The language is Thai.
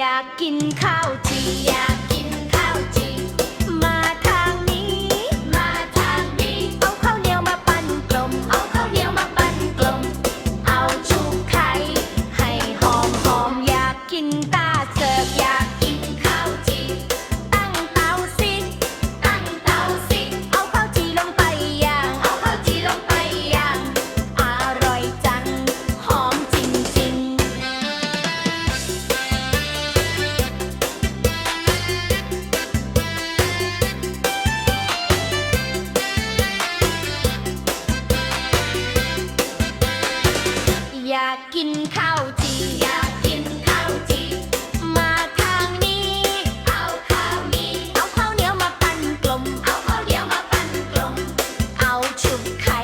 อยากกินข้าวจีอยากกินข้าวจี มาทางนี้ มาทางนี้ เอาข้าวเหนียวมาปั้นกลม เอาข้าวเหนียวมาปั้นกลม เอาชูไข่ให้หอมหอมอยากกินตา อยากกินข้าวจีอยากกินข้าวจีมาทางนี้ เอาข้าวมีเอาข้าวเหนียวมาปั้นกลม เอาข้าวเหนียวมาปั้นกลม เอาชุบไข่